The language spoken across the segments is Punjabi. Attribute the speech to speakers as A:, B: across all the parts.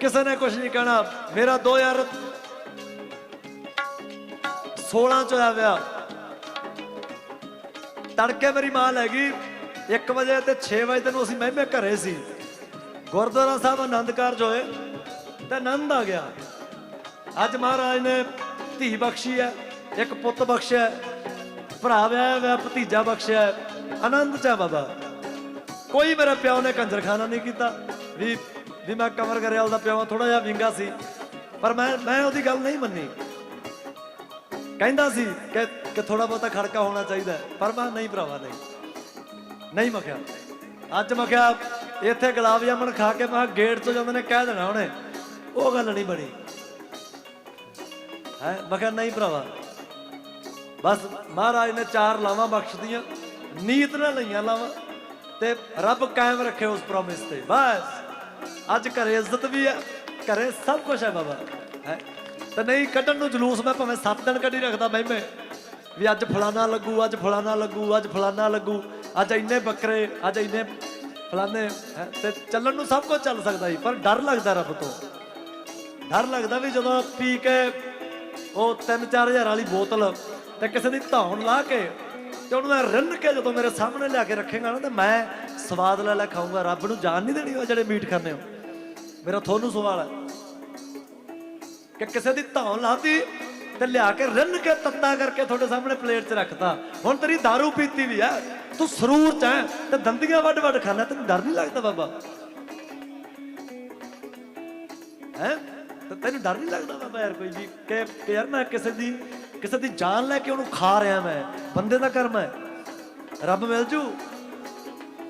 A: ਕਿਸੇ ਨੇ ਕੁਝ ਨਹੀਂ ਕਹਿਣਾ। ਮੇਰਾ 2016 ਚ ਹੋਇਆ ਵਿਆਹ। ਤੜਕੇ ਮੇਰੀ ਮਾਂ ਲੈ ਗਈ। 1 ਵਜੇ ਤੇ 6 ਵਜੇ ਤੈਨੂੰ ਅਸੀਂ ਮਹਿਮੇ ਘਰੇ ਸੀ। ਗੁਰਦੁਆਰਾ ਸਾਹਿਬ ਆਨੰਦ ਕਾਰਜ ਹੋਏ, ਤੇ ਆਨੰਦ ਆ ਗਿਆ। ਅੱਜ ਮਹਾਰਾਜ ਨੇ ਧੀ ਬਖਸ਼ੀ ਹੈ, ਇੱਕ ਪੁੱਤ ਬਖਸ਼ਿਆ ਭਰਾ ਵਿਆਹ ਹੋਇਆ, ਭਤੀਜਾ ਬਖਸ਼ਿਆ ਆਨੰਦ ਚ ਹੈ ਬਾਬਾ। ਕੋਈ ਮੇਰੇ ਪਿਓ ਨੇ ਕੰਜਰਖਾਨਾ ਨਹੀਂ ਕੀਤਾ, ਵੀ ਵੀ ਮੈਂ ਕਮਰ ਗਰੇਵਾਲ ਦਾ ਪਿਓ ਥੋੜਾ ਜਿਹਾ ਵਿੰਗਾ ਸੀ, ਪਰ ਮੈਂ ਮੈਂ ਉਹਦੀ ਗੱਲ ਨਹੀਂ ਮੰਨੀ। ਕਹਿੰਦਾ ਸੀ ਕਿ ਕਿ ਥੋੜਾ ਬਹੁਤਾ ਖੜਕਾ ਹੋਣਾ ਚਾਹੀਦਾ ਪਰ ਮੈਂ ਨਹੀਂ ਭਰਾਵਾ, ਨਹੀਂ। ਨਹੀਂ ਮੈਂ ਅੱਜ ਮਖਿਆ, ਇੱਥੇ ਗੁਲਾਬ ਜਾਮਣ ਖਾ ਕੇ ਮੈਂ ਕਿਹਾ ਗੇਟ ਤੋਂ ਜਾਂਦੇ ਨੇ, ਕਹਿ ਦੇਣਾ ਉਹਨੇ, ਉਹ ਗੱਲ ਨਹੀਂ ਬਣੀ। ਹੈ, ਮਖਿਆ, ਨਹੀਂ ਭਰਾਵਾ। ਬਸ ਮਹਾਰਾਜ ਨੇ ਚਾਰ ਲਾਵਾਂ ਬਖਸ਼ਦੀਆਂ, ਨੀਤ ਨਾਲ ਲਈਆਂ ਲਾਵਾਂ, ਤੇ ਰੱਬ ਕਾਇਮ ਰੱਖੇ ਉਸ ਪ੍ਰੋਮਿਸ ਤੇ। ਬਸ। ਅੱਜ ਘਰੇ ਇੱਜ਼ਤ ਵੀ ਹੈ ਘਰੇ ਸਭ ਕੁਝ ਹੈ ਬਾਬਾ। ਹੈ? ਤੇ ਨਹੀਂ ਕੱਢਣ ਨੂੰ ਜਲੂਸ ਮੈਂ ਭਾਵੇਂ 7 ਦਿਨ ਕੱਢੀ ਰੱਖਦਾ ਮਹਿਮੇ। ਵੀ ਅੱਜ ਫਲਾਣਾ ਲੱਗੂ ਅੱਜ ਫਲਾਣਾ ਲੱਗੂ ਅੱਜ ਫਲਾਣਾ ਲੱਗੂ ਅੱਜ ਇੰਨੇ ਬੱਕਰੇ ਅੱਜ ਇੰਨੇ ਫਲਾਣੇ ਹੈਂ, ਤੇ ਚੱਲਣ ਨੂੰ ਸਭ ਕੁਝ ਚੱਲ ਸਕਦਾ ਜੀ ਪਰ ਡਰ ਲੱਗਦਾ ਰੱਬ ਤੋਂ। ਡਰ ਲੱਗਦਾ ਵੀ ਜਦੋਂ ਪੀ ਕੇ ਉਹ 3-4000 ਵਾਲੀ ਬੋਤਲ ਤੇ ਕਿਸੇ ਦੀ ਧੌਣ ਲਾ ਕੇ ਤੇ ਉਹਨੂੰ ਮੈਂ ਰਿੰਨ ਕੇ ਜਦੋਂ ਮੇਰੇ ਸਾਹਮਣੇ ਲਿਆ ਕੇ ਰੱਖੇਗਾ ਨਾ ਤੇ ਮੈਂ ਸਵਾਦ ਲੈ ਲੈ ਖਾਊਂਗਾ। ਰੱਬ ਨੂੰ ਜਾਨ ਨਹੀਂ ਦੇਣੀ ਉਹ ਜਿਹੜੇ ਮੀਟ ਖਾਂਦੇ ਹੋ। ਮੇਰਾ ਤੁਹਾਨੂੰ ਸਵਾਲ ਹੈ ਕਿ ਕਿਸੇ ਦੀ ਧੌਣ ਲਾਤੀ ਤੇ ਲਿਆ ਕੇ ਰਿੰਨ ਕੇ ਤੱਤਾ ਕਰਕੇ ਤੁਹਾਡੇ ਸਾਹਮਣੇ ਪਲੇਟ 'ਚ ਰੱਖਤਾ। ਹੁਣ ਤੇਰੀ दारू ਪੀਤੀ ਵੀ ਆ ਤੂੰ ਸਰੂਰ 'ਚ ਹੈ, ਤੇ ਦੰਦੀਆਂ ਵੱਡ ਵੱਡ ਖਾਣਾ ਤੈਨੂੰ ਡਰ ਨਹੀਂ ਲੱਗਦਾ ਬਾਬਾ? ਹੈ? ਤੇ ਤੈਨੂੰ ਡਰ ਨਹੀਂ ਲੱਗਦਾ ਬਾਬਾ ਯਾਰ ਕੋਈ ਵੀ? ਕਿ ਕਿ ਯਾਰ ਮੈਂ ਕਿਸੇ ਦੀ ਕਿਸੇ ਦੀ ਜਾਨ ਲੈ ਕੇ ਉਹਨੂੰ ਖਾ ਰਿਹਾ ਮੈਂ, ਬੰਦੇ ਦਾ ਕਰਮ ਹੈ। ਰੱਬ ਮਿਲ ਜੂ।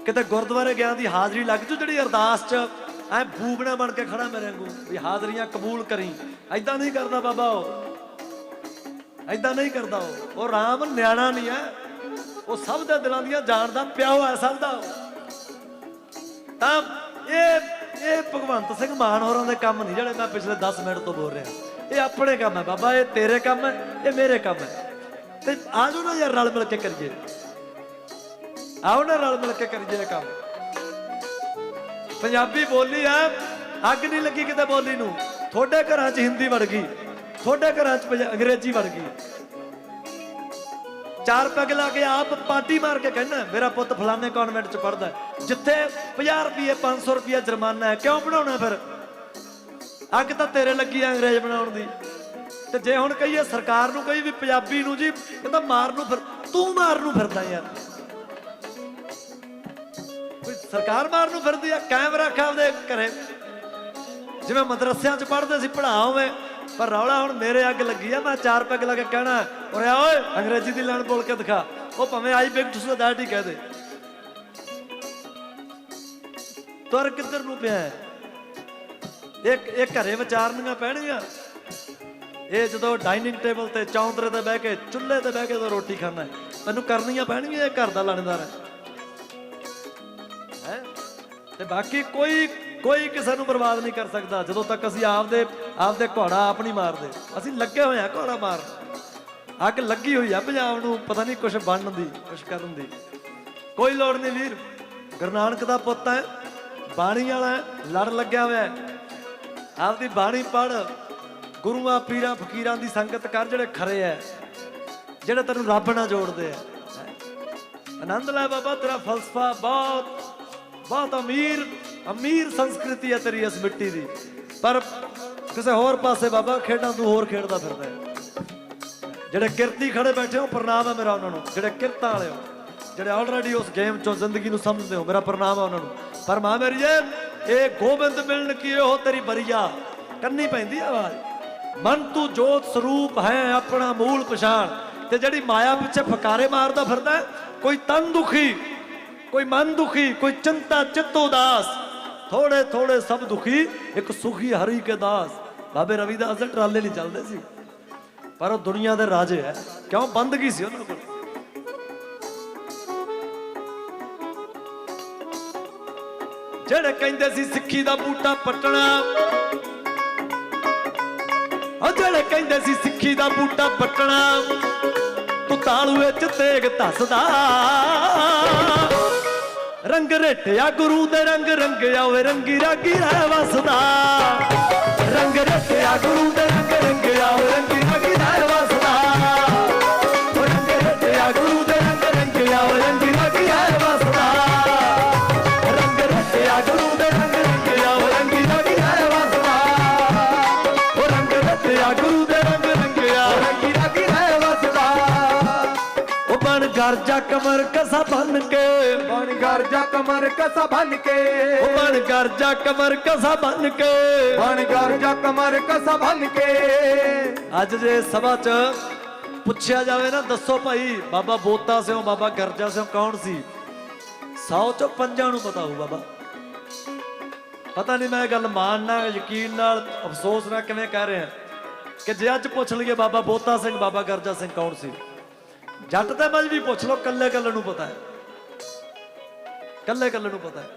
A: ਕਿਤੇ ਗੁਰਦੁਆਰੇ ਗਿਆ ਦੀ ਹਾਜ਼ਰੀ ਲੱਗ ਜੂ ਜਿਹੜੀ ਅਰਦਾਸ 'ਚ ਐ ਬੂਬਣਾ ਬਣ ਕੇ ਖੜਾ ਮੇਰੇ ਵਾਂਗੂ, ਵੀ ਹਾਜ਼ਰੀਆਂ ਕਬੂਲ ਕਰੀ। ਐਦਾਂ ਨਹੀਂ ਕਰਦਾ ਬਾਬਾ ਉਹ। ਐਦਾਂ ਨਹੀਂ ਕਰਦਾ ਉਹ। ਉਹ ਰਾਮ ਨਿਆਣਾ ਨਹੀਂ ਹੈ ਉਹ ਸਭ ਦੇ ਦਿਲਾਂ ਦੀਆਂ ਜਾਣਦਾ ਪਿਆ ਹੋਇਆ ਸਭ ਦਾ ਉਹ। ਤਾਂ ਇਹ ਇਹ ਭਗਵੰਤ ਸਿੰਘ ਮਾਨ ਹੋਰਾਂ ਦੇ ਕੰਮ ਨਹੀਂ ਜਿਹੜੇ ਮੈਂ ਪਿਛਲੇ 10 ਮਿੰਟ ਤੋਂ ਬੋਲ ਰਿਹਾ। ਇਹ ਆਪਣੇ ਕੰਮ ਹੈ ਬਾਬਾ, ਇਹ ਤੇਰੇ ਕੰਮ ਹੈ ਇਹ ਮੇਰੇ ਕੰਮ ਹੈ ਤੇ ਆਜੋ ਨਾ ਯਾਰ ਰਲ ਮਿਲ ਕੇ ਕਰੀਏ। ਆਓ ਨਾ ਰਲ ਮਿਲ ਕੇ ਕਰੀਏ ਕੰਮ। ਪੰਜਾਬੀ ਬੋਲੀ ਆ ਅੱਗ ਨਹੀਂ ਲੱਗੀ ਕਿਤੇ ਬੋਲੀ ਨੂੰ। ਤੁਹਾਡੇ ਘਰਾਂ 'ਚ ਹਿੰਦੀ ਵੜ ਗਈ। ਤੁਹਾਡੇ ਘਰਾਂ 'ਚ ਪੰਜਾ- ਅੰਗਰੇਜ਼ੀ ਵੜ ਗਈ। ਚਾਰ ਪੈਗ ਲਾ ਕੇ ਆਪ ਪਾਰਟੀ ਮਾਰ ਕੇ ਕਹਿੰਦਾ, ਮੇਰਾ ਪੁੱਤ ਫਲਾਣੇ ਕਨਵੈਂਟ 'ਚ ਪੜਦਾ ਜਿੱਥੇ 50 ਰੁਪਏ 500 ਰੁਪਏ ਜੁਰਮਾਨਾ ਹੈ, ਕਿਉਂ ਬਣਾਉਣਾ ਫਿਰ? ਅੱਗ ਤਾਂ ਤੇਰੇ ਲੱਗੀ ਆ ਅੰਗਰੇਜ਼ ਬਣਾਉਣ ਦੀ। ਤੇ ਜੇ ਹੁਣ ਕਹੀਏ ਸਰਕਾਰ ਨੂੰ ਕਹੀ ਵੀ ਪੰਜਾਬੀ ਨੂੰ ਜੀ ਕਹਿੰਦਾ ਮਾਰ ਨੂੰ ਫਿਰ ਤੂੰ ਮਾਰ ਨੂੰ ਫਿਰਦਾ ਯਾਰ। ਸਰਕਾਰ ਮਾਰ ਨੂੰ ਫਿਰਦੀ ਆ ਕਾਇਮ ਰੱਖ ਆਪਦੇ ਘਰੇ। ਜਿਵੇਂ ਮਦਰਸਿਆਂ 'ਚ ਪੜ੍ਹਦੇ ਸੀ ਪੜਾਓਵੇਂ ਪਰ ਰੌਲਾ ਹੁਣ ਮੇਰੇ ਅੱਗ ਲੱਗੀ ਆ, ਮੈਂ ਚਾਰ ਪੈਗ ਲਾ ਕੇ ਕਹਿਣਾ ਓਏ ਓਏ, ਅੰਗਰੇਜ਼ੀ ਦੀ ਲਾਣ ਬੋਲ ਕੇ ਦਿਖਾ। ਉਹ ਭਾਵੇਂ ਆਈ ਬਿਗ ਟੂ ਦੈਟ ਕਹਿ ਦੇ। ਤੁਰ ਕਿੱਧਰ ਨੂੰ ਪਿਆ ਹੈ? ਇੱਕ ਇੱਕ ਘਰੇ ਵਿਚਾਰਨੀਆਂ ਪੈਣਗੀਆਂ। ਇਹ ਜਦੋਂ ਡਾਈਨਿੰਗ ਟੇਬਲ ਤੇ ਚੌਂਦਰੇ ਤੇ ਬਹਿ ਕੇ, ਚੁੱਲ੍ਹੇ ਤੇ ਬਹਿ ਕੇ ਜਦੋਂ ਰੋਟੀ ਖਾਣਾ ਮੈਨੂੰ ਕਰਨੀਆਂ ਪੈਣਗੀਆਂ ਇਹ ਘਰ ਦਾ ਲਾਣੇਦਾਰ ਹੈ। ਤੇ ਬਾਕੀ ਕੋਈ ਕੋਈ ਕਿਸੇ ਨੂੰ ਬਰਬਾਦ ਨਹੀਂ ਕਰ ਸਕਦਾ। ਜਦੋਂ ਤੱਕ ਅਸੀਂ ਆਪਦੇ ਆਪਦੇ ਘੋੜਾ ਆਪ ਨਹੀਂ ਮਾਰਦੇ, ਅਸੀਂ ਲੱਗੇ ਹੋਏ ਆ ਘੋੜਾ ਮਾਰ ਅੱਗ ਲੱਗੀ ਹੋਈ ਆ ਪੰਜਾਬ ਨੂੰ, ਪਤਾ ਨਹੀਂ ਕੁਝ ਬਣਨ ਦੀ ਕੁਝ ਕਰਨ ਦੀ। ਕੋਈ ਲੋੜ ਨਹੀਂ ਵੀਰ। ਗੁਰੂ ਨਾਨਕ ਦਾ ਪੁੱਤ ਹੈ, ਬਾਣੀ ਵਾਲਾ ਲੜ ਲੱਗਿਆ ਹੋਇਆ ਹੈ। ਆਪਦੀ ਬਾਣੀ ਪੜ ਗੁਰੂਆਂ, ਪੀਰਾਂ, ਫਕੀਰਾਂ ਦੀ ਸੰਗਤ ਕਰ ਜਿਹੜੇ ਖਰੇ ਐ ਜਿਹੜੇ ਤੈਨੂੰ ਰੱਬ ਨਾਲ ਜੋੜਦੇ ਆ ਆਨੰਦ ਲੈ ਬਾਬਾ, ਤੇਰਾ ਫਲਸਫਾ ਬਹੁਤ ਬਹੁਤ ਅਮੀਰ ਅਮੀਰ ਸੰਸਕ੍ਰਿਤੀ ਹੈ ਤੇਰੀ ਇਸ ਮਿੱਟੀ ਦੀ। ਪਰ ਕਿਸੇ ਹੋਰ ਪਾਸੇ ਬਾਬਾ ਖੇਡਾਂ ਤੂੰ ਹੋਰ ਖੇਡਦਾ ਫਿਰਦਾ ਜਿਹੜੇ ਕਿਰਤੀ ਖੜੇ ਬੈਠੇ ਹੋ, ਪ੍ਰਣਾਮ ਹੈ ਮੇਰਾ ਉਹਨਾਂ ਨੂੰ। ਜਿਹੜੇ ਕਿਰਤਾਂ ਵਾਲੇ ਹੋ, ਜਿਹੜੇ ਆਲਰੇਡੀ ਉਸ ਗੇਮ ਚੋਂ ਜ਼ਿੰਦਗੀ ਨੂੰ ਸਮਝਦੇ ਹੋ, ਮੇਰਾ ਪ੍ਰਣਾਮ ਹੈ ਉਹਨਾਂ ਨੂੰ। ਪਰ ਮਾਂ ਮੇਰੀ ਇਹ ਗੋਬਿੰਦ ਮਿਲਣ ਕੀ ਉਹ ਤੇਰੀ ਬਰੀਆ? ਕੰਨੀ ਪੈਂਦੀ ਆਵਾਜ਼। ਮਨ ਤੂੰ ਜੋਤ ਸਰੂਪ ਹੈ, ਆਪਣਾ ਮੂਲ ਪਛਾਣ। ਤੇ ਜਿਹੜੀ ਮਾਇਆ ਪਿੱਛੇ ਫਕਾਰੇ ਮਾਰਦਾ ਫਿਰਦਾ ਕੋਈ ਤਨ ਦੁਖੀ ਕੋਈ ਮਨ ਦੁਖੀ, ਕੋਈ ਚਿੰਤਾ, ਚਿੱਤ ਉਦਾਸ ਥੋੜੇ ਥੋੜੇ ਸਭ ਦੁਖੀ, ਇੱਕ ਸੁਖੀ ਹਰੀ ਕੇ ਦਾਸ। ਬਾਬੇ ਰਵਿਦਾਸ ਦੇ ਟਰਾਲੇ ਨਹੀਂ ਚੱਲਦੇ ਸੀ। ਪਰ ਉਹ ਦੁਨੀਆ ਦੇ ਰਾਜੇ ਹੈ। ਕਿਉਂ? ਬੰਦਗੀ ਸੀ ਉਹਨਾਂ ਕੋਲ। ਜਿਹੜੇ ਕਹਿੰਦੇ ਸੀ ਸਿੱਖੀ ਦਾ ਬੂਟਾ ਪੱਟਣਾ, ਉਹ ਜਿਹੜੇ ਕਹਿੰਦੇ ਸੀ ਸਿੱਖੀ ਦਾ ਬੂਟਾ ਪੱਟਣਾ, ਤੂੰ ਤਾਲੂਏ ਚ ਤੇਗ ਧੱਸਦਾ। ਰੰਗ ਰੇਟਿਆ, ਗੁਰੂ ਦੇ ਰੰਗ ਰੰਗਿਆ ਓਏ ਰੰਗੀ ਰਾਗੀ ਰਹਿ ਵਸਦਾ। ਰੰਗ ਰੇਟਿਆ, ਗੁਰੂ ਦੇ ਰੰਗ ਰੰਗਿਆ ਓਏ ਰੰਗੀ ਗਰਜਾ ਕਮਰ ਕਸਾ ਬੰਨ ਕੇ।
B: ਬਣ ਗਰਜਾ ਕਮਰ ਕਸਾ ਬੰਨ ਕੇ।
A: ਉਹ ਬਣ ਗਰਜਾ ਕਮਰ ਕਸਾ ਬੰਨ ਕੇ।
B: ਬਣ ਗਰਜਾ ਕਮਰ ਕਸਾ ਬੰਨ ਕੇ।
A: ਅੱਜ ਜੇ ਸਭਾ 'ਚ ਪੁੱਛਿਆ ਜਾਵੇ ਨਾ ਦੱਸੋ ਭਾਈ ਬਾਬਾ ਬੋਤਾ ਸਿਓ ਬਾਬਾ ਗਰਜਾ ਸਿਓ ਕੌਣ ਸੀ? 100 ਚੋਂ ਪੰਜਾਂ ਨੂੰ ਪਤਾ ਹੋਊ ਬਾਬਾ। ਪਤਾ ਨਹੀਂ ਮੈਂ ਗੱਲ ਮਾਨਣਾ ਯਕੀਨ ਨਾਲ ਅਫਸੋਸ ਨਾਲ ਕਿਵੇਂ ਕਹਿ ਰਿਹਾ। ਕਿ ਜੇ ਅੱਜ ਪੁੱਛ ਲਈਏ ਬਾਬਾ ਬੋਤਾ ਸਿੰਘ ਬਾਬਾ ਗਰਜਾ ਸਿੰਘ ਕੌਣ ਸੀ? ਜੱਟ ਤੇ ਮਜ ਵੀ ਪੁੱਛ ਲਓ, ਕੱਲੇ ਕੱਲੇ ਨੂੰ ਪਤਾ ਹੈ। ਕੱਲੇ ਕੱਲੇ ਨੂੰ ਪਤਾ ਹੈ।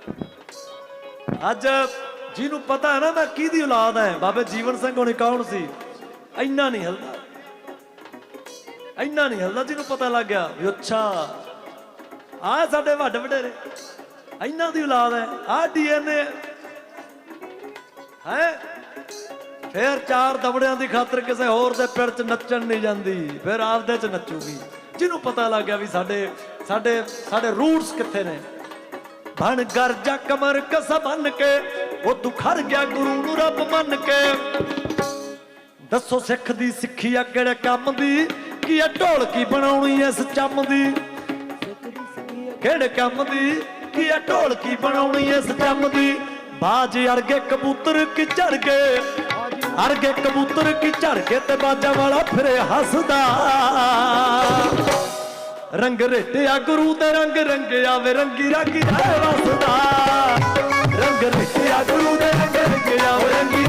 A: ਅੱਜ ਜਿਹਨੂੰ ਪਤਾ ਹੈ ਨਾ ਮੈਂ ਕਿਹਦੀ ਔਲਾਦ ਹੈ? ਬਾਬੇ ਜੀਵਨ ਸਿੰਘ ਹੋਣੀ ਕੌਣ ਸੀ? ਇੰਨਾ ਨਹੀਂ ਹਲਦਾ। ਇੰਨਾ ਨਹੀਂ ਹਲਦਾ ਜਿਹਨੂੰ ਪਤਾ ਲੱਗ ਗਿਆ ਵੀ ਅੱਛਾ ਆ ਸਾਡੇ ਵੱਡ ਵਡੇਰੇ ਇਹਨਾਂ ਦੀ ਔਲਾਦ ਹੈ। ਆ ਡੀਐਨਏ ਹੈ। ਫੇਰ ਚਾਰ ਦਵੜਿਆਂ ਦੀ ਖਾਤਰ ਕਿਸੇ ਹੋਰ ਦੇ ਪਿੜ 'ਚ ਨੱਚਣ ਨਹੀਂ ਜਾਂਦੀ, ਫਿਰ ਆਪਦੇ 'ਚ ਨੱਚੂਗੀ। ਜਿਹਨੂੰ ਪਤਾ ਲੱਗ ਗਿਆ ਵੀ ਸਾਡੇ ਸਾਡੇ ਸਾਡੇ ਰੂਟਸ ਕਿੱਥੇ ਨੇ। ਬਣ ਗਰਜਾ ਕਮਰ ਕਸ ਬੰਨ ਕੇ, ਉਹ ਦੁਖਰ ਗਿਆ ਗੁਰੂ ਨੂੰ ਰੱਬ ਮੰਨ ਕੇ। ਦੱਸੋ ਸਿੱਖ ਦੀ ਸਿੱਖੀ ਆ ਕਿਹੜੇ ਕੰਮ ਦੀ? ਕੀ ਆ ਢੋਲਕੀ ਬਣਾਉਣੀ ਐ ਇਸ ਦੀ? ਕਿਹੜੇ ਕੰਮ ਦੀ? ਕੀ ਆ ਢੋਲਕੀ ਬਣਾਉਣੀ ਐ ਸਚੰਮ ਦੀ? ਬਾਜ ਅੜ ਗਏ ਕਬੂਤਰ ਕੀ ਝੜ ਗਏ। ਅਰਗੇ ਕਬੂਤਰ ਕੀ ਝੜ ਕੇ ਤੇ ਬਾਜਾ ਵਾਲਾ ਫਿਰੇ ਹੱਸਦਾ। ਰੰਗ ਰੇਟਿਆ, ਗੁਰੂ ਤੇ ਰੰਗ ਰੰਗਿਆ ਵੇ ਰੰਗੀ ਰੰਗੀ ਰਹਿ ਵਸਦਾ ਰੰਗ ਰੇਟਿਆ, ਗੁਰੂ ਤੇ ਰੰਗ ਰੰਗਿਆ ਵੇ ਰੰਗੀ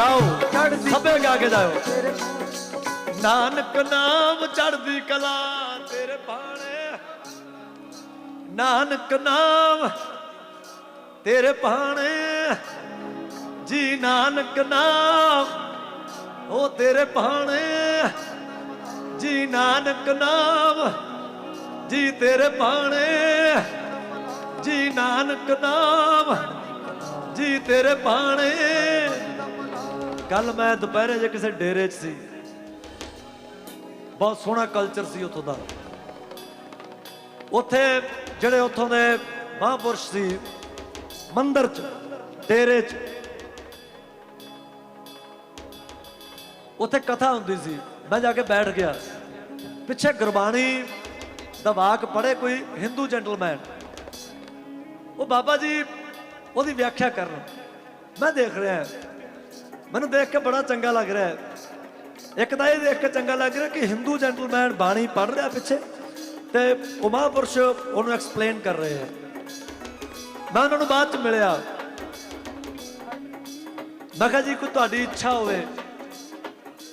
A: ਗਾਓ ਸਭੇ ਗਾ ਕੇ ਜਾਓ। ਨਾਨਕ ਨਾਮ ਚੜਦੀ ਕਲਾ ਤੇਰੇ ਬਾਣੇ ਨਾਨਕ ਨਾਮ ਤੇਰੇ ਬਾਣੇ ਜੀ ਨਾਨਕ ਨਾਮ ਉਹ ਤੇਰੇ ਬਾਣੇ ਜੀ ਨਾਨਕ ਨਾਮ ਜੀ ਤੇਰੇ ਬਾਣੇ ਜੀ ਨਾਨਕ ਨਾਮ ਜੀ ਤੇਰੇ ਬਾਣੇ ਕੱਲ ਮੈਂ ਦੁਪਹਿਰੇ ਜੇ ਕਿਸੇ ਡੇਰੇ 'ਚ ਸੀ, ਬਹੁਤ ਸੋਹਣਾ ਕਲਚਰ ਸੀ ਉੱਥੋਂ ਦਾ। ਉੱਥੇ ਜਿਹੜੇ ਉੱਥੋਂ ਦੇ ਮਹਾਂਪੁਰਸ਼ ਸੀ, ਮੰਦਰ 'ਚ, ਡੇਰੇ 'ਚ, ਉੱਥੇ ਕਥਾ ਹੁੰਦੀ ਸੀ, ਮੈਂ ਜਾ ਕੇ ਬੈਠ ਗਿਆ। ਪਿੱਛੇ ਗੁਰਬਾਣੀ ਦਾ ਵਾਕ ਪੜ੍ਹੇ ਕੋਈ ਹਿੰਦੂ ਜੈਂਟਲਮੈਨ ਉਹ ਬਾਬਾ ਜੀ ਉਹਦੀ ਵਿਆਖਿਆ ਕਰਨ। ਮੈਂ ਦੇਖ ਰਿਹਾ। ਮੈਨੂੰ ਦੇਖ ਕੇ ਬੜਾ ਚੰਗਾ ਲੱਗ ਰਿਹਾ ਹੈ। ਇੱਕ ਤਾਂ ਇਹ ਦੇਖ ਕੇ ਚੰਗਾ ਲੱਗ ਰਿਹਾ ਕਿ ਹਿੰਦੂ ਜੈਂਟਲਮੈਨ ਬਾਣੀ ਪੜ੍ਹ ਰਿਹਾ ਪਿੱਛੇ ਤੇ ਉਹ ਮਹਾਂਪੁਰਸ਼ ਉਹਨੂੰ ਐਕਸਪਲੇਨ ਕਰ ਰਹੇ ਹੈ। ਮੈਂ ਉਹਨਾਂ ਨੂੰ ਬਾਅਦ ਚ ਮਿਲਿਆ। ਮੈਂ ਕਿਹਾ ਜੀ, ਕੋਈ ਤੁਹਾਡੀ ਇੱਛਾ ਹੋਵੇ,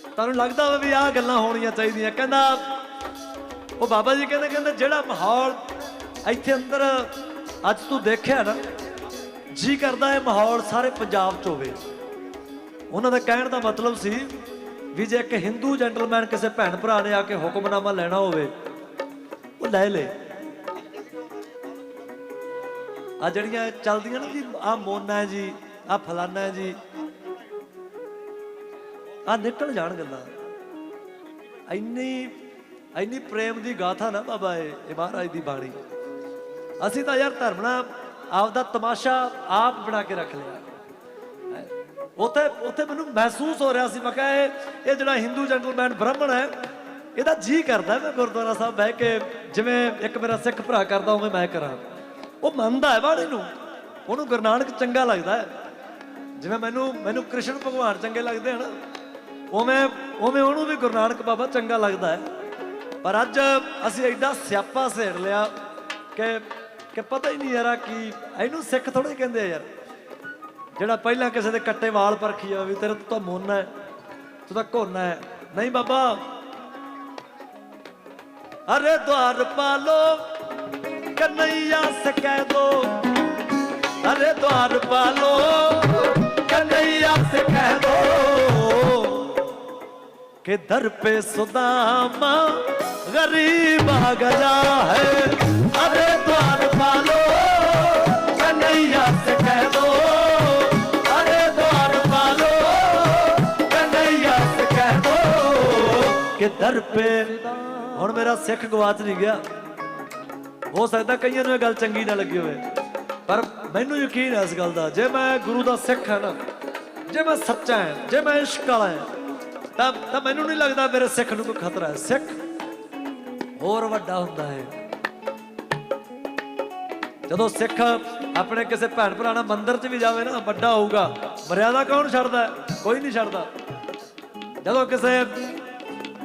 A: ਤੁਹਾਨੂੰ ਲੱਗਦਾ ਹੋਵੇ ਵੀ ਆਹ ਗੱਲਾਂ ਹੋਣੀਆਂ ਚਾਹੀਦੀਆਂ। ਕਹਿੰਦਾ, ਉਹ ਬਾਬਾ ਜੀ ਕਹਿੰਦੇ ਕਹਿੰਦੇ ਜਿਹੜਾ ਮਾਹੌਲ ਇੱਥੇ ਅੰਦਰ ਅੱਜ ਤੂੰ ਦੇਖਿਆ ਨਾ, ਜੀ ਕਰਦਾ ਇਹ ਮਾਹੌਲ ਸਾਰੇ ਪੰਜਾਬ 'ਚ ਹੋਵੇ। ਉਹਨਾਂ ਦਾ ਕਹਿਣ ਦਾ ਮਤਲਬ ਸੀ ਵੀ ਜੇ ਇੱਕ ਹਿੰਦੂ ਜੈਂਟਲਮੈਨ ਕਿਸੇ ਭੈਣ ਭਰਾ ਨੇ ਆ ਕੇ ਹੁਕਮਨਾਮਾ ਲੈਣਾ ਹੋਵੇ, ਉਹ ਲੈ ਲੇ। ਆ ਜਿਹੜੀਆਂ ਚੱਲਦੀਆਂ ਨਾ ਜੀ ਆ ਮੋਨਾ ਹੈ ਜੀ ਆ ਫਲਾਨਾ ਹੈ ਜੀ ਆ ਨਿਕਲ ਜਾਣ ਗੱਲਾਂ। ਇੰਨੀ ਇੰਨੀ ਪ੍ਰੇਮ ਦੀ ਗਾਥਾ ਨਾ ਬਾਬਾ ਇਹ ਇਹ ਮਹਾਰਾਜ ਦੀ ਬਾਣੀ। ਅਸੀਂ ਤਾਂ ਯਾਰ ਧਰਮ ਨਾਲ ਆਪਦਾ ਤਮਾਸ਼ਾ ਆਪ ਬਣਾ ਕੇ ਰੱਖ ਲਿਆ। ਉੱਥੇ ਉੱਥੇ ਮੈਨੂੰ ਮਹਿਸੂਸ ਹੋ ਰਿਹਾ ਸੀ, ਮੈਂ ਕਿਹਾ ਇਹ ਇਹ ਜਿਹੜਾ ਹਿੰਦੂ ਜੈਂਟਲਮੈਨ ਬ੍ਰਾਹਮਣ ਹੈ, ਇਹਦਾ ਜੀ ਕਰਦਾ ਮੈਂ ਗੁਰਦੁਆਰਾ ਸਾਹਿਬ ਬਹਿ ਕੇ ਜਿਵੇਂ ਇੱਕ ਮੇਰਾ ਸਿੱਖ ਭਰਾ ਕਰਦਾ, ਉਵੇਂ ਮੈਂ ਕਰਾਂ। ਉਹ ਮੰਨਦਾ ਹੈ ਬਾਣੀ ਨੂੰ। ਉਹਨੂੰ ਗੁਰੂ ਨਾਨਕ ਚੰਗਾ ਲੱਗਦਾ ਹੈ। ਜਿਵੇਂ ਮੈਨੂੰ ਮੈਨੂੰ ਕ੍ਰਿਸ਼ਨ ਭਗਵਾਨ ਚੰਗੇ ਲੱਗਦੇ ਹਨ। ਉਵੇਂ ਉਵੇਂ ਉਹਨੂੰ ਵੀ ਗੁਰੂ ਨਾਨਕ ਬਾਬਾ ਚੰਗਾ ਲੱਗਦਾ ਹੈ। ਪਰ ਅੱਜ ਅਸੀਂ ਐਡਾ ਸਿਆਪਾ ਸੇੜ ਲਿਆ ਕਿ ਕਿ ਪਤਾ ਹੀ ਨਹੀਂ ਯਾਰ ਆਹ ਕੀ, ਇਹਨੂੰ ਸਿੱਖ ਥੋੜੇ ਕਹਿੰਦੇ ਯਾਰ। ਜਿਹੜਾ ਪਹਿਲਾਂ ਕਿਸੇ ਦੇ ਕੱਟੇ ਵਾਲ ਪਰਖੀ ਜਾਵੇ, ਤੇਰੇ ਤੋਂ ਮੋਨਾ ਹੈ, ਤੂੰ ਤਾਂ ਘੋਨਾ ਹੈ। ਨਹੀਂ ਬਾਬਾ। ਅਰੇ ਦਵਾਰ ਪਾਲੋ ਕਨਈਆ ਸੇ ਕਹਿ ਦੋ। ਅਰੇ ਦਵਾਰ ਪਾਲੋ ਕਨਈਆ ਸੇ ਕਹਿ ਦੋ। ਕਿ ਦਰ ਪੇ ਸੁਦਾਮਾ गरीब आ गया है अरे द्वार पालो ਕੇ ਦਰ ਪੇ। ਹੁਣ ਮੇਰਾ ਸਿੱਖ ਗਵਾਚ ਨਹੀਂ ਗਿਆ। ਹੋ ਸਕਦਾ ਕਈਆਂ ਨੂੰ ਇਹ ਗੱਲ ਚੰਗੀ ਨਾ ਲੱਗੀ ਹੋਵੇ। ਪਰ ਮੈਨੂੰ ਯਕੀਨ ਹੈ ਇਸ ਗੱਲ ਦਾ, ਜੇ ਮੈਂ ਗੁਰੂ ਦਾ ਸਿੱਖ ਹਾਂ ਨਾ, ਜੇ ਮੈਂ ਸੱਚਾ ਹਾਂ, ਜੇ ਮੈਂ ਇਸ਼ਕ ਵਾਲਾ ਹਾਂ, ਤਾਂ ਤਾਂ ਮੈਨੂੰ ਨਹੀਂ ਲੱਗਦਾ ਮੇਰੇ ਸਿੱਖ ਨੂੰ ਕੋਈ ਖਤਰਾ ਹੈ। ਸਿੱਖ ਹੋਰ ਵੱਡਾ ਹੁੰਦਾ ਹੈ। ਜਦੋਂ ਸਿੱਖ ਆਪਣੇ ਕਿਸੇ ਭੈਣ ਭਰਾ ਨਾਲ ਮੰਦਿਰ 'ਚ ਵੀ ਜਾਵੇ ਨਾ, ਵੱਡਾ ਹੋਊਗਾ। ਮਰਿਆਦਾ ਕੌਣ ਛੱਡਦਾ? ਕੋਈ ਨਹੀਂ ਛੱਡਦਾ। ਜਦੋਂ ਕਿਸੇ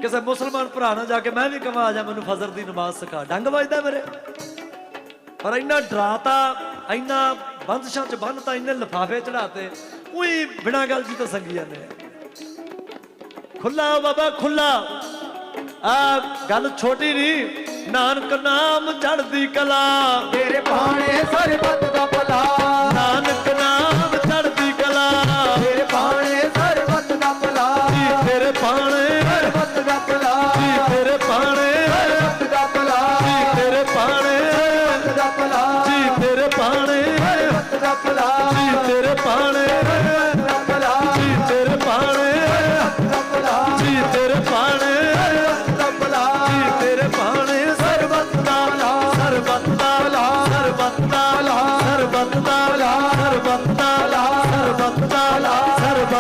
A: ਕਿਸੇ ਮੁਸਲਮਾਨ ਭਰਾ ਨਾਲ ਜਾ ਕੇ ਮੈਂ ਵੀ ਕਹਾਂ ਆ ਜਾ ਮੈਨੂੰ ਫਜ਼ਰ ਦੀ ਨਮਾਜ਼ ਸਿਖਾ। ਡੰਗ ਵੱਜਦਾ ਮੇਰੇ। ਪਰ ਇੰਨਾ ਡਰਾਤਾ ਇੰਨਾ ਬੰਦਸ਼ਾਂ ਚ ਬੰਨਤਾ ਇੰਨੇ ਲਫਾਫੇ ਚੜਾਤੇ ਉਹੀ ਬਿਨਾਂ ਗੱਲ ਜੀ ਤਾਂ ਸੰਗੀ ਜਾਂਦੇ ਆ। ਖੁੱਲਾ ਬਾਬਾ, ਖੁੱਲਾ। ਆ ਗੱਲ ਛੋਟੀ ਨਹੀਂ, ਨਾਨਕ ਨਾਮ ਚੜਦੀ ਕਲਾ।
B: ਤੇਰੇ ਬਾਣੇ ਸਰਬੱਤ ਦਾ ਭਲਾ।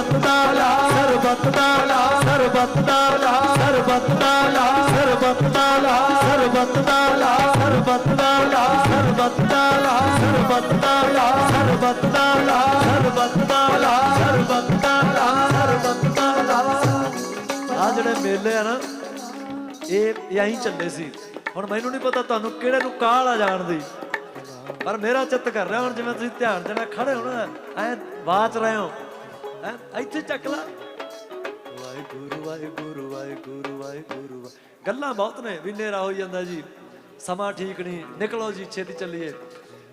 B: ਸਰਬੱਤ ਦਾ ਸਰਬੱਤ ਦਾ ਸਰਬੱਤ ਦਾ ਸਰਬੱਤ ਦਾ ਸਰਬੱਤ ਦਾ ਸਰਬੱਤ ਦਾ
A: ਸਰਬੱਤ ਦਾ ਸਰਬੱਤ ਦਾ ਸਰਬੱਤ ਦਾ ਸਰਬੱਤ ਦਾ ਸਰਬੱਤ ਦਾ ਸਰਬੱਤ ਦਾ ਸਰਬੱਤ ਦਾ ਆ ਜਿਹੜੇ ਮੇਲੇ ਆ ਨਾ ਇਹ ਐਂ ਚੱਲੇ ਸੀ ਹੁਣ ਮੈਨੂੰ ਨਹੀਂ ਪਤਾ ਤੁਹਾਨੂੰ ਕਿਹੜੇ ਨੂੰ ਕਾਲ ਆ ਜਾਣ ਦੀ ਪਰ ਮੇਰਾ ਚਿੱਤ ਕਰ ਰਿਹਾ ਹੁਣ ਜਿਵੇਂ ਤੁਸੀਂ ਧਿਆਨ ਦੇਣਾ ਖੜੇ ਹੋ ਨਾ ਐ ਬਾਚ ਰਹੇ ਹੋ ਹੈ? ਇੱਥੇ ਚੱਕ ਲਾ। ਵਾਹਿਗੁਰੂ ਵਾਹਿਗੁਰੂ ਵਾਹਿਗੁਰੂ ਵਾਹਿਗੁਰੂ। ਵਾਹਿ- ਗੱਲਾਂ ਬਹੁਤ ਨੇ ਵੀ ਹਨੇਰਾ ਹੋ ਜਾਂਦਾ ਜੀ। ਸਮਾਂ ਠੀਕ ਨਹੀਂ ਨਿਕਲੋ ਜੀ ਛੇਤੀ ਚੱਲੀਏ।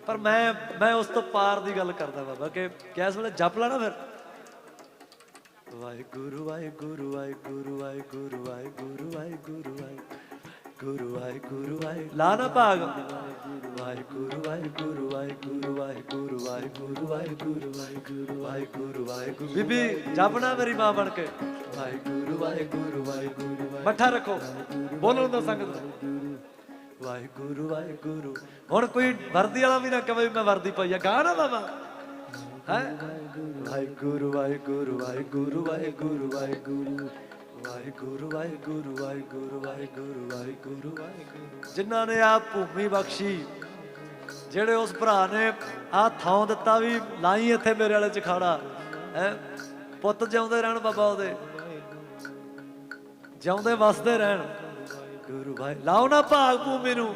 A: ਪਰ ਮੈਂ ਮੈਂ ਉਸ ਤੋਂ ਪਾਰ ਦੀ ਗੱਲ ਕਰਦਾ ਬਾਬਾ ਕਿ ਕਿਸ ਵੇਲੇ ਜਪ ਲਾ ਨਾ ਫਿਰ? ਵਾਹਿਗੁਰੂ ਵਾਹਿਗੁਰੂ ਵਾਹਿਗੁਰੂ ਵਾਹਿਗੁਰੂ ਵਾਹਿਗੁਰੂ ਵਾਹਿਗੁਰੂ ਵਾਹਿਗੁਰੂ ਵਾਹਿਗੁਰੂ। ਵਾਹਿ ਲਾ ਨਾ ਭਾਗ ਵਾਹਿਗੁਰੂ ਵਾਹਿਗੁਰੂ ਵਾਹਿਗੁਰੂ ਵਾਹਿਗੁਰੂ ਵਾਹਿਗੁਰੂ ਵਾਹਿਗੁਰੂ ਵਾਹਿਗੁਰੂ ਵਾਹਿਗੁਰੂ ਵਾਹਿਗੁਰੂ ਬੀਬੀ ਜਪਣਾ ਮੇਰੀ ਮਾਂ ਬਣ ਕੇ ਵਾਹਿਗੁਰੂ ਵਾਹਿਗੁਰੂ ਵਾਹਿਗੁਰੂ ਮੱਠਾ ਰੱਖੋ ਬੋਲੋ ਨਾ ਸੰਗਤ ਵਾਹਿਗੁਰੂ ਵਾਹਿਗੁਰੂ ਹੁਣ ਕੋਈ ਵਰਦੀ ਵਾਲਾ ਵੀ ਨਾ ਕਵੇ ਮੈਂ ਵਰਦੀ ਪਾਈ ਆ ਗਾ ਨਾ ਬਾਬਾ ਹੈ ਵਾਹਿਗੁਰੂ ਵਾਹਿਗੁਰੂ ਵਾਹਿਗੁਰੂ ਵਾਹਿਗੁਰੂ ਵਾਹਿਗੁਰੂ ਵਾਹਿਗੁਰੂ ਵਾਹਿਗੁਰੂ ਵਾਹਿਗੁਰੂ ਵਾਹਿਗੁਰੂ ਵਾਹਿਗੁਰੂ ਜਿਨ੍ਹਾਂ ਨੇ ਆ ਭੂਮੀ ਬਖਸ਼ੀ, ਜਿਹੜੇ ਉਸ ਭਰਾ ਨੇ ਆ ਥਾਂ ਦਿੱਤਾ ਵੀ ਲਾਈ ਇੱਥੇ ਮੇਰੇ ਵਾਲੇ ਚ ਖਾੜਾ, ਹੈ? ਪੁੱਤ ਜਿਉਂਦੇ ਰਹਿਣ ਬਾਬਾ ਉਹਦੇ। ਜਿਉਂਦੇ ਵਸਦੇ ਰਹਿਣ। ਗੁਰੂ ਭਾਈ ਲਾਓ ਨਾ ਭਾਗ ਭੂਮੀ ਨੂੰ।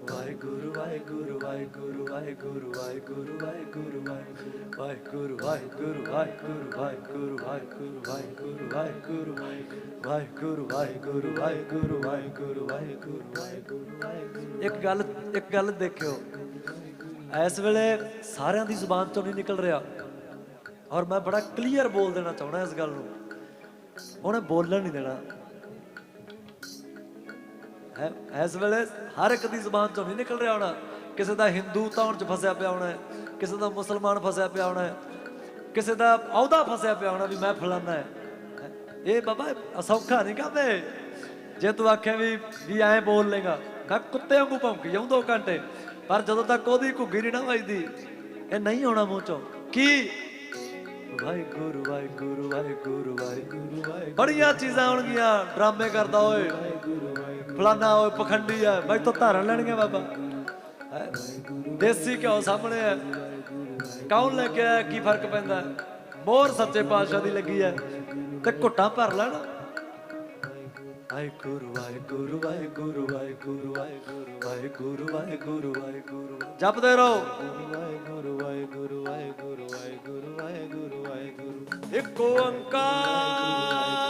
A: ਵਾਹਿਗੁਰੂ ਵਾਹਿਗੁਰੂ ਵਾਹਿਗੁਰੂ ਵਾਹਿਗੁਰੂ ਵਾਹਿਗੁਰੂ ਵਾਹਿਗੁਰੂ ਵਾਹਿਗੁਰੂ ਵਾਹਿਗੁਰੂ ਵਾਹਿਗੁਰੂ ਵਾਹਿਗੁਰੂ ਵਾਹਿਗੁਰੂ ਵਾਹਿਗੁਰੂ ਵਾਹਿਗੁਰੂ ਵਾਹਿਗੁਰੂ ਵਾਹਿਗੁਰੂ ਵਾਹਿਗੁਰੂ ਵਾਹਿਗੁਰੂ ਵਾਹਿਗੁਰੂ ਵਾਹਿਗੁਰੂ ਇੱਕ ਗੱਲ ਇੱਕ ਗੱਲ ਦੇਖਿਓ ਇਸ ਵੇਲੇ ਸਾਰਿਆਂ ਦੀ ਜ਼ੁਬਾਨ ਤੋਂ ਨਹੀਂ ਨਿਕਲ ਰਿਹਾ ਔਰ ਮੈਂ ਬੜਾ ਕਲੀਅਰ ਬੋਲ ਦੇਣਾ ਚਾਹੁੰਦਾ ਇਸ ਗੱਲ ਨੂੰ ਉਹਨੇ ਬੋਲਣ ਨਹੀਂ ਦੇਣਾ ਇਸ ਵੇਲੇ ਹਰ ਇੱਕ ਦੀ ਜ਼ੁਬਾਨ ਚੋਂ ਨਹੀਂ ਨਿਕਲ ਰਿਹਾ ਹੋਣਾ। ਕਿਸੇ ਦਾ ਹਿੰਦੂ ਧੌਣ ਚ ਫਸਿਆ ਪਿਆ ਹੋਣਾ, ਕਿਸੇ ਦਾ ਮੁਸਲਮਾਨ ਫਸਿਆ ਪਿਆ ਹੋਣਾ, ਕਿਸੇ ਦਾ ਅਹੁਦਾ ਫਸਿਆ ਪਿਆ ਹੋਣਾ ਵੀ ਮੈਂ ਫਲਾਨਾ ਹੈ ਇਹ ਬਾਬਾ, ਅਸੌਖਾ ਨਹੀਂ ਕਹਿੰਦੇ ਜੇ ਤੂੰ ਆਖੇ ਵੀ ਵੀ ਐਂ ਬੋਲ ਲੇਗਾ ਕਾ ਕੁੱਤੇ ਵਾਂਗੂ ਭੌਂਕੀ ਜਾਉਂ ਦੋ ਘੰਟੇ। ਪਰ ਜਦੋਂ ਤੱਕ ਉਹਦੀ ਘੁੱਗੀ ਨਹੀਂ ਨਾ ਵੱਜਦੀ, ਇਹ ਨਹੀਂ ਹੋਣਾ ਮੂੰਹ ਚੋਂ। ਕੀ? ਵਾਹਿਗੁਰੂ ਵਾਹਿਗੁਰੂ ਵਾਹਿਗੁਰੂ ਵਾਹਿਗੁਰੂ। ਬੜੀਆਂ ਚੀਜ਼ਾਂ ਆਉਣਗੀਆਂ, ਡਰਾਮੇ ਕਰਦਾ ਓਏ। ਫਲਾਨਾ ਓਏ, ਪਖੰਡੀ ਆ ਬਾਈ, ਤੋਂ ਧਾਰਨ ਲੈਣਗੇ ਬਾਬਾ। ਦੇਸੀ ਘਿਓ ਸਾਹਮਣੇ ਹੈ ਕੌਣ ਲੈ ਕੇ ਕੀ ਫ਼ਰਕ ਪੈਂਦਾ? ਮੋਹਰ ਸੱਚੇ ਪਾਤਸ਼ਾਹ ਦੀ ਲੱਗੀ ਹੈ ਤੇ ਘੁੱਟਾਂ ਭਰ ਲੈਣ। ਵਾਹਿਗੁਰੂ ਵਾਹਿਗੁਰੂ ਵਾਹਿਗੁਰੂ ਵਾਹਿਗੁਰੂ ਵਾਹਿਗੁਰੂ ਵਾਹਿਗੁਰੂ ਵਾਹਿਗੁਰੂ ਜਪਦੇ ਰਹੋ ਵਾਹਿਗੁਰੂ ਵਾਹਿਗੁਰੂ ਵਾਹਿਗੁਰੂ ਵਾਹਿਗੁਰੂ ਵਾਹਿਗੁਰੂ ਵਾਹਿਗੁਰੂ ਇੱਕ ਓੰਕਾਰ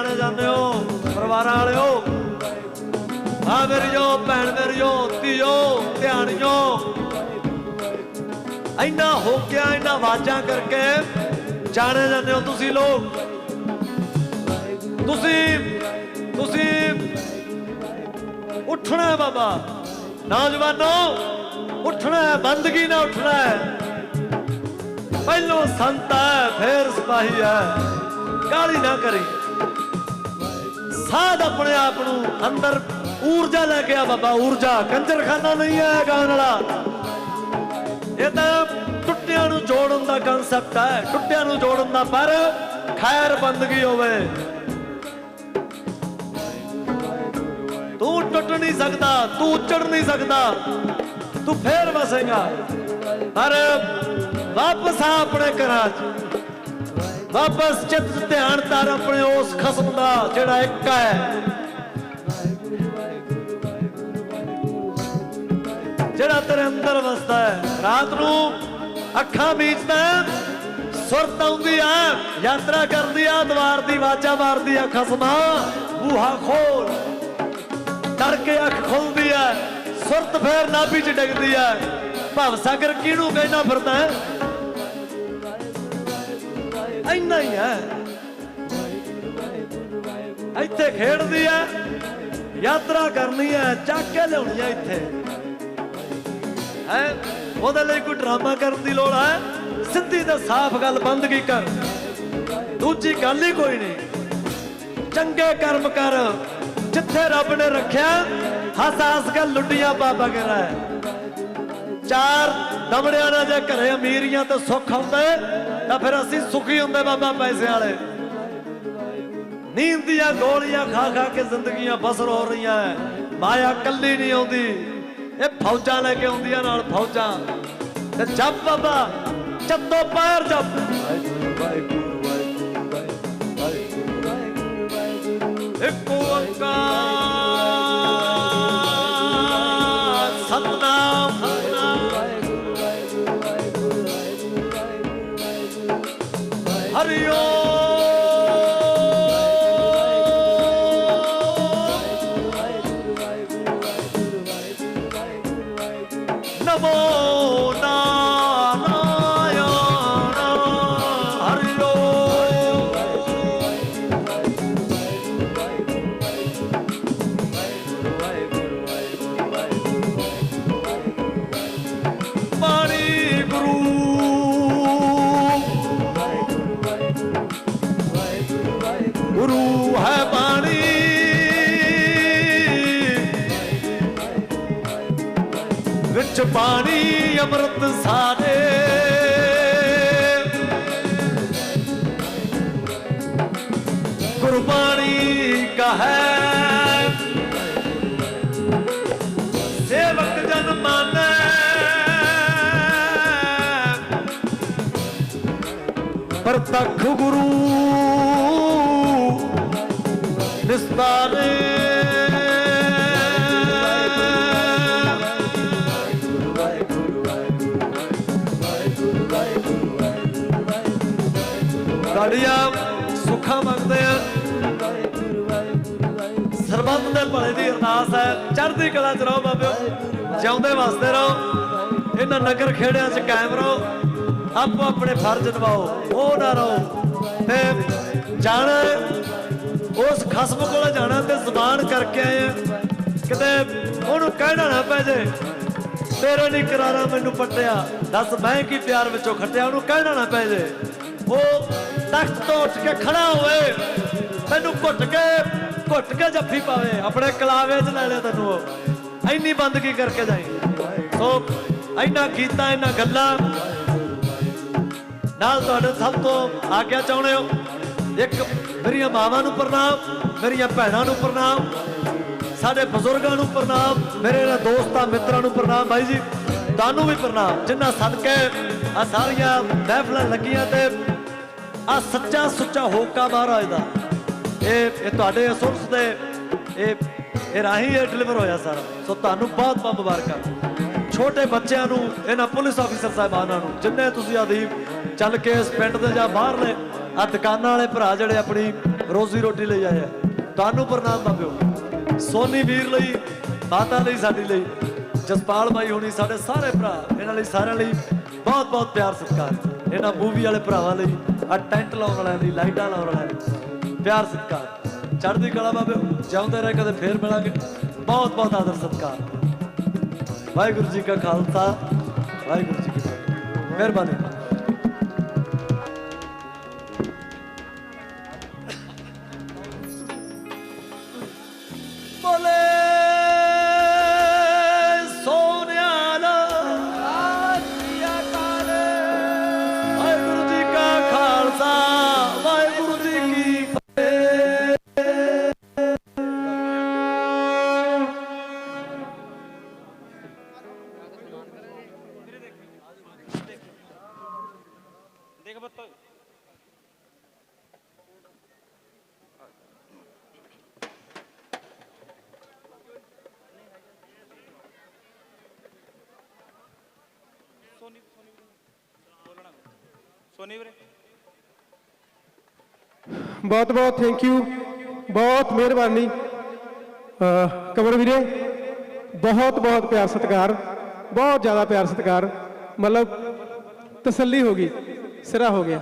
A: ਕਰਕੇ ਜਾਂਦੇ ਹੋ, ਪਰਿਵਾਰਾਂ ਵਾਲਿਓ। ਆ ਮੇਰੀਓ ਭੈਣ ਮੇਰੀਓ ਧੀਓ, ਧਿਆਣਿਓ। ਇੰਨਾ ਹੋਕਿਆਂ ਇੰਨਾ ਵਾਜਾਂ ਕਰਕੇ ਜਾਣੇ ਜਾਂਦੇ ਹੋ ਤੁਸੀਂ ਲੋਕ। ਤੁਸੀਂ ਤੁਸੀਂ ਉੱਠਣਾ ਹੈ ਬਾਬਾ। ਨੌਜਵਾਨੋ, ਉੱਠਣਾ ਹੈ, ਬੰਦਗੀ ਨਾ ਉੱਠਣਾ ਹੈ। ਪਹਿਲੋਂ ਸੰਤ ਹੈ, ਫੇਰ ਸਿਪਾਹੀ ਹੈ। ਕਾਲੀ ਨਾ ਕਰੀ। ਸਾਧ ਆਪਣੇ ਆਪ ਨੂੰ ਅੰਦਰ ਊਰਜਾ ਲੈ ਕੇ ਆ ਬਾਬਾ, ਊਰਜਾ। ਕੰਜਰਖਾਨਾ ਨਹੀਂ ਹੈ ਗਾਣ ਵਾਲਾ। ਇਹ ਤਾਂ ਟੁੱਟਿਆਂ ਨੂੰ ਜੋੜਨ ਦਾ ਕਨਸੈਪਟ ਹੈ, ਟੁੱਟਿਆਂ ਨੂੰ ਜੋੜਨ ਦਾ, ਪਰ ਖੈਰ ਬੰਦਗੀ ਹੋਵੇ? ਤੂੰ ਟੁੱਟ ਨਹੀਂ ਸਕਦਾ, ਤੂੰ ਉੱਚੜ ਨਹੀਂ ਸਕਦਾ, ਤੂੰ ਫੇਰ ਵਸੇਗਾ। ਪਰ ਵਾਪਸ ਆ ਆਪਣੇ ਘਰਾਂ 'ਚ। ਵਾਪਸ ਚਿੱਤ ਧਿਆਨ ਧਰ ਆਪਣੇ ਉਸ ਖਸਮ ਦਾ ਜਿਹੜਾ ਇੱਕ ਹੈ। ਜਿਹੜਾ ਤੇਰੇ ਅੰਦਰ ਵਸਦਾ ਹੈ। ਰਾਤ ਨੂੰ ਅੱਖਾਂ ਮੀਚਦਾ ਸੁਰਤ ਆਉਂਦੀ ਆ, ਯਾਤਰਾ ਕਰਦੀ ਆ, ਦਵਾਰ ਦੀ ਆਵਾਜ਼ਾਂ ਮਾਰਦੀ ਆ, ਖਸਮਾ ਬੂਹਾ ਖੋਲ। ਤੜਕੇ ਅੱਖ ਖੁੱਲਦੀ ਐ ਸੁਰਤ ਫੇਰ ਨਾਭੀ ਚ ਡਿੱਗਦੀ ਐ ਭਵ ਸਾਗਰ ਕਿਹਨੂੰ ਕਹਿੰਦਾ ਫਿਰਦਾ ਹੈ? ਇੰਨਾ ਹੀ ਹੈ ਇੱਥੇ ਖੇਡਦੀ ਹੈ ਯਾਤਰਾ ਕਰਨੀ ਐ, ਚੱਕ ਕੇ ਲਿਆਉਣੀ ਐ ਇੱਥੇ। ਹੈ, ਉਹਦੇ ਲਈ ਕੋਈ ਡਰਾਮਾ ਕਰਨ ਦੀ ਲੋੜ ਹੈ? ਸਿੱਧੀ ਤੇ ਸਾਫ਼ ਗੱਲ ਬੰਦਗੀ ਕਰ। ਦੂਜੀ ਗੱਲ ਹੀ ਕੋਈ ਨਹੀਂ। ਚੰਗੇ ਕਰਮ ਕਰ। ਜਿੱਥੇ ਰੱਬ ਨੇ ਰੱਖਿਆ, ਹੱਸ ਹੱਸ ਕੇ ਲੁੱਟੀਆਂ ਬਾਬਾ ਕਰਾ ਚਾਰ ਦਮੜਿਆਂ ਨਾਲ ਜੇ ਘਰੇ ਅਮੀਰੀਆਂ ਤੇ ਸੁੱਖ ਹੁੰਦੇ ਤਾਂ ਫਿਰ ਅਸੀਂ ਸੁਖੀ ਹੁੰਦੇ ਬਾਬਾ ਪੈਸੇ ਵਾਲੇ। ਨੀਂਦ ਦੀਆਂ ਗੋਲੀਆਂ ਖਾ ਖਾ ਕੇ ਜ਼ਿੰਦਗੀਆਂ ਬਸਰ ਹੋ ਰਹੀਆਂ ਐ। ਮਾਇਆ ਕੱਲੀ ਨਹੀਂ ਆਉਂਦੀ। ਇਹ ਫੌਜਾਂ ਲੈ ਕੇ ਆਉਂਦੀਆਂ ਨਾਲ ਫੌਜਾਂ। ਤੇ ਜਪ ਬਾਬਾ ਚੱਤੋ ਪੈਰ ਜਪ। ਵਾਹਿਗੁਰੂ ਵਾਹਿਗੁਰੂ ਵਾਹਿਗੁਰੂ ਵਾਹਿਗੁਰੂ ਵਾਹਿਗੁਰੂ ਇੱਕ ਓੰਕਾਰ। 哦 गुरबाणी का है सेवक जन माने प्रत्यक्ष गुरु निस्तारे ਦੇ ਭਲੇ ਦੀ ਅਰਦਾਸ ਹੈ। ਚੜ੍ਹਦੀ ਕਲਾ ਚ ਰਹੋ ਬਾਬਿਓ। ਜਿਉਂਦੇ ਵਸਦੇ ਰਹੋ। ਇਹਨਾਂ ਨਗਰ ਖੇੜਿਆਂ 'ਚ ਕਾਇਮ ਰਹੋ। ਆਪੋ ਆਪਣੇ ਫਰਜ਼ ਨਿਭਾਓ। ਉਹ ਨਾ ਰਹੋ। ਤੇ ਜਾਣਾ ਉਸ ਖਸਮ ਕੋਲ ਜਾਣਾ ਤੇ ਜ਼ੁਬਾਨ ਕਰਕੇ ਆਏ ਕਿਤੇ ਉਹਨੂੰ ਕਹਿਣਾ ਨਾ ਪੈ ਜੇ। ਤੇਰੇ ਨਹੀਂ ਕਰਾਰਾ ਮੈਨੂੰ ਪੱਟਿਆ। ਦੱਸ ਮੈਂ ਕੀ ਪਿਆਰ ਵਿੱਚੋਂ ਖੱਟਿਆ? ਉਹਨੂੰ ਕਹਿਣਾ ਨਾ ਪੈ ਜੇ। ਉਹ ਤਖਤ ਤੋਂ ਉੱਠ ਕੇ ਖੜਾ ਹੋਵੇ ਮੈਨੂੰ ਘੁੱਟ ਕੇ ਘੁੱਟ ਕੇ ਜੱਫੀ ਪਾਵੇ, ਆਪਣੇ ਕਲਾਵੇ 'ਚ ਲੈ ਲਿਆ ਤੈਨੂੰ ਉਹ। ਐਨੀ ਬੰਦਗੀ ਕਰਕੇ ਜਾਈ। ਸੋ ਐਨਾ ਕੀਤਾ ਐਨਾ ਗੱਲਾਂ। ਨਾਲ ਤੁਹਾਡੇ ਸਭ ਤੋਂ ਆਗਿਆ ਚਾਹੁੰਦੇ ਹੋ, ਇੱਕ ਮੇਰੀਆਂ ਮਾਵਾਂ ਨੂੰ ਪ੍ਰਣਾਮ, ਮੇਰੀਆਂ ਭੈਣਾਂ ਨੂੰ ਪ੍ਰਣਾਮ, ਸਾਡੇ ਬਜ਼ੁਰਗਾਂ ਨੂੰ ਪ੍ਰਣਾਮ, ਮੇਰੇ ਨਾਲ ਦੋਸਤਾਂ, ਮਿੱਤਰਾਂ ਨੂੰ ਪ੍ਰਣਾਮ। ਭਾਈ ਜੀ, ਤੁਹਾਨੂੰ ਵੀ ਪ੍ਰਣਾਮ ਜਿਨ੍ਹਾਂ ਸਦਕੇ ਆ ਸਾਰੀਆਂ ਮਹਿਫਲਾਂ ਲੱਗੀਆਂ ਤੇ ਆ ਸੱਚਾ ਸੁੱਚਾ ਹੋਕਾ ਮਹਾਰਾਜ ਦਾ। ਇਹ ਇਹ ਤੁਹਾਡੇ ਅਸੁਰਸ ਦੇ, ਇਹ ਇਹ ਰਾਹੀਂ ਇਹ ਡਿਲੀਵਰ ਹੋਇਆ ਸਾਰਾ। ਸੋ ਤੁਹਾਨੂੰ ਬਹੁਤ ਬਹੁਤ ਮੁਬਾਰਕਾਂ। ਛੋਟੇ ਬੱਚਿਆਂ ਨੂੰ, ਇਹਨਾਂ ਪੁਲਿਸ ਆਫੀਸਰ ਸਾਹਿਬਾਨਾਂ ਨੂੰ, ਜਿੰਨੇ ਤੁਸੀਂ ਆਦੀਪ ਚੱਲ ਕੇ ਇਸ ਪਿੰਡ ਦੇ ਜਾਂ ਬਾਹਰਲੇ ਆ ਦੁਕਾਨਾਂ ਵਾਲੇ ਭਰਾ ਜਿਹੜੇ ਆਪਣੀ ਰੋਜ਼ੀ ਰੋਟੀ ਲਈ ਆਏ ਆ, ਤੁਹਾਨੂੰ ਪ੍ਰਣਾਮ ਬਾਬਿਓ। ਸੋਨੀ ਵੀਰ ਲਈ, ਮਾਤਾ ਲਈ ਸਾਡੀ ਲਈ, ਜਸਪਾਲ ਬਾਈ ਹੋਣੀ ਸਾਡੇ ਸਾਰੇ ਭਰਾ, ਇਹਨਾਂ ਲਈ ਸਾਰਿਆਂ ਲਈ ਬਹੁਤ ਬਹੁਤ ਪਿਆਰ ਸਤਿਕਾਰ। ਇਹਨਾਂ ਮੂਵੀ ਵਾਲੇ ਭਰਾਵਾਂ ਲਈ ਆ ਟੈਂਟ ਲਾਉਣ ਵਾਲਿਆਂ ਲਈ, ਲਾਈਟਾਂ ਲਾਉਣ ਵਾਲਿਆਂ ਲਈ। ਪਿਆਰ ਸਤਿਕਾਰ ਚੜ੍ਹਦੀ ਕਲਾ ਬਾਬੇ ਜਿਉਂਦੇ ਰਹੇ ਕਦੇ ਫੇਰ ਮਿਲਾਂਗੇ ਬਹੁਤ ਬਹੁਤ ਆਦਰ ਸਤਿਕਾਰ ਵਾਹਿਗੁਰੂ ਜੀ ਕਾ ਖਾਲਸਾ ਵਾਹਿਗੁਰੂ ਜੀ ਕੀ ਫਤਿਹ ਮਿਹਰਬਾਨੀ
C: ਬਹੁਤ ਬਹੁਤ ਥੈਂਕ ਯੂ ਬਹੁਤ ਮਿਹਰਬਾਨੀ। ਅਹ ਕਮਰ ਵੀਰੇ, ਬਹੁਤ ਬਹੁਤ ਪਿਆਰ ਸਤਿਕਾਰ, ਬਹੁਤ ਜ਼ਿਆਦਾ ਪਿਆਰ ਸਤਿਕਾਰ। ਮਤਲਬ ਤਸੱਲੀ ਹੋ ਗਈ, ਸਿਰਾ ਹੋ ਗਿਆ।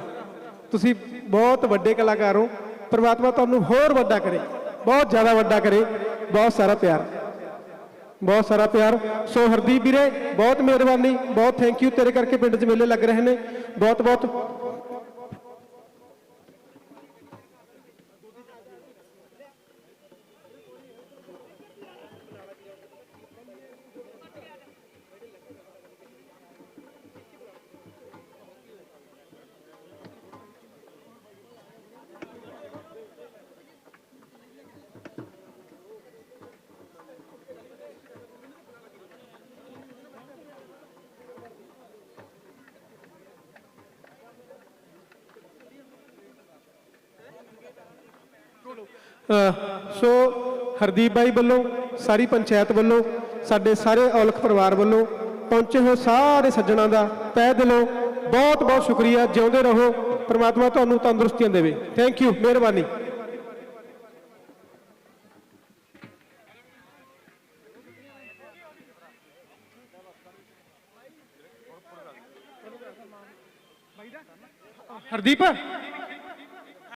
C: ਤੁਸੀਂ ਬਹੁਤ ਵੱਡੇ ਕਲਾਕਾਰ ਹੋ, ਪ੍ਰਮਾਤਮਾ ਤੁਹਾਨੂੰ ਹੋਰ ਵੱਡਾ ਕਰੇ, ਬਹੁਤ ਜ਼ਿਆਦਾ ਵੱਡਾ ਕਰੇ, ਬਹੁਤ ਸਾਰਾ ਪਿਆਰ। ਬਹੁਤ ਸਾਰਾ ਪਿਆਰ। ਸੋ ਹਰਦੀਪ ਵੀਰੇ, ਬਹੁਤ ਮਿਹਰਬਾਨੀ, ਬਹੁਤ ਥੈਂਕ ਯੂ ਤੇਰੇ ਕਰਕੇ ਪਿੰਡ 'ਚ ਮੇਲੇ ਲੱਗ ਰਹੇ ਨੇ। ਬਹੁਤ ਬਹੁਤ ਸੋ ਹਰਦੀਪ ਬਾਈ ਵੱਲੋਂ, ਸਾਰੀ ਪੰਚਾਇਤ ਵੱਲੋਂ, ਸਾਡੇ ਸਾਰੇ ਔਲਖ ਪਰਿਵਾਰ ਵੱਲੋਂ ਪਹੁੰਚੇ ਹੋਏ ਸਾਰੇ ਸੱਜਣਾਂ ਦਾ ਤਹਿ ਦਿਲੋਂ ਬਹੁਤ ਬਹੁਤ ਸ਼ੁਕਰੀਆ। ਜਿਉਂਦੇ ਰਹੋ, ਪ੍ਰਮਾਤਮਾ ਤੁਹਾਨੂੰ ਤੰਦਰੁਸਤੀਆਂ ਦੇਵੇ। ਥੈਂਕ ਯੂ ਮਿਹਰਬਾਨੀ। ਹਰਦੀਪ?